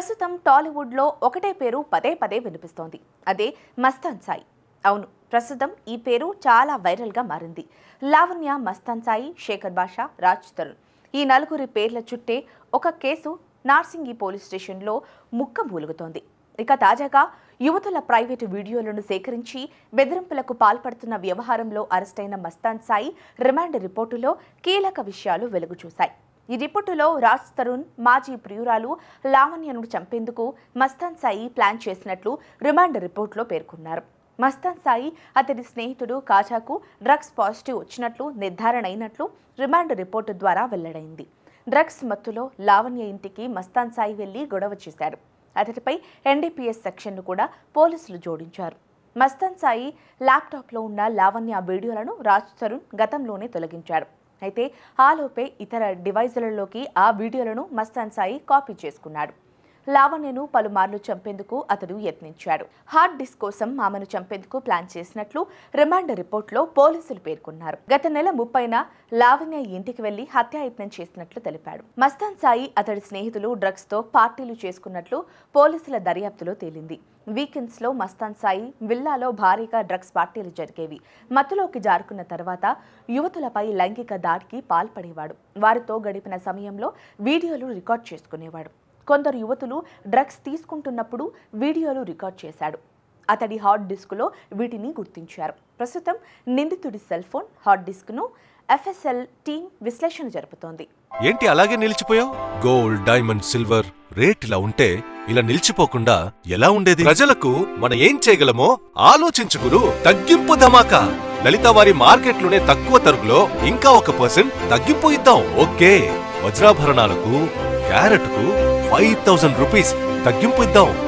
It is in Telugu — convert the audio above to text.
ప్రస్తుతం టాలీవుడ్లో ఒకటే పేరు పదే పదే వినిపిస్తోంది. అదే మస్తాన్ సాయి. అవును ప్రస్తుతం ఈ పేరు చాలా వైరల్గా మారింది. లావణ్య మస్తాన్ సాయి శేఖర్ బాషా రాజ్ తరుణ్. ఈ నలుగురి పేర్ల చుట్టే ఒక కేసు నార్సింగి పోలీస్ స్టేషన్లో ముక్క మూలుగుతోంది. ఇక తాజాగా యువతుల ప్రైవేటు వీడియోలను సేకరించి బెదిరింపులకు పాల్పడుతున్న వ్యవహారంలో అరెస్టైన మస్తాన్ సాయి రిమాండ్ రిపోర్టులో కీలక విషయాలు వెలుగు చూశాయి ఈ రిపోర్టులో రాజ్ తరుణ్ మాజీ ప్రియురాలు లావణ్యను చంపేందుకు మస్తాన్ సాయి ప్లాన్ చేసినట్లు రిమాండ్ రిపోర్టులో పేర్కొన్నారు. మస్తాన్ సాయి అతడి స్నేహితుడు కాజాకు డ్రగ్స్ పాజిటివ్ వచ్చినట్లు నిర్ధారణ అయినట్లు రిమాండ్ రిపోర్టు ద్వారా వెల్లడైంది. డ్రగ్స్ మత్తులో లావణ్య ఇంటికి మస్తాన్ సాయి వెళ్ళి గొడవ చేశారు. అతడిపై ఎన్డీపీఎస్ సెక్షన్ను కూడా పోలీసులు జోడించారు. మస్తాన్ సాయి ల్యాప్టాప్లో ఉన్న లావణ్య వీడియోలను రాజ్ తరుణ్ గతంలోనే తొలగించారు. అయితే ఆలోపే ఇతర డివైజులలోకి ఆ వీడియోలను మస్తాన్ సాయి కాపీ చేసుకున్నాడు. లావణ్యను పలుమార్లు చంపేందుకు అతడు యత్నించాడు. హార్డ్ డిస్క్ కోసం ఆమెను చంపేందుకు ప్లాన్ చేసినట్లు రిమాండ్ రిపోర్ట్లో పోలీసులు పేర్కొన్నారు. గత నెల ముప్పైన లావణ్య ఇంటికి వెళ్ళి హత్యాయత్నం చేసినట్లు తెలిపాడు. మస్తాన్ సాయి అతడి స్నేహితులు డ్రగ్స్తో పార్టీలు చేసుకున్నట్లు పోలీసుల దర్యాప్తులో తేలింది. వీకెండ్స్లో మస్తాన్ సాయి విల్లాలో భారీగా డ్రగ్స్ పార్టీలు జరిగేవి. మత్తులోకి జారుకున్న తర్వాత యువతులపై లైంగిక దాడికి పాల్పడేవాడు. వారితో గడిపిన సమయంలో వీడియోలు రికార్డ్ చేసుకునేవాడు. కొందరు యువతులు డ్రగ్స్ తీసుకుంటున్నప్పుడు వీడియోలు రికార్డ్ చేశాడు. అతడి హార్డ్ డిస్క్లో వీటిని గుర్తించారు. ప్రస్తుతం నిందితుడి సెల్ ఫోన్ హార్డ్ డిస్క్ను ఎఫ్ఎస్ఎల్ టీం విశ్లేషణ జరుపుతోంది. ఏంటి అలాగే నిలిచిపోయావు? గోల్డ్ డైమండ్ సిల్వర్ రేట్ ఇలా ఉంటే ఇలా నిలిచిపోకుండా ఎలా ఉండేది? ప్రజలకు మనం ఏం చేయగలమో ఆలోచించుకురు తగ్గింపు ధమాకా. లలిత వారి మార్కెట్లోనే తక్కువ తరుగులో ఇంకా ఒక పర్సెంట్ తగ్గింపు ఇద్దాం. ఓకే. వజ్రాభరణాలకు క్యారెట్కు ఫైవ్ థౌసండ్ రూపీస్ తగ్గింపు ఇద్దాం.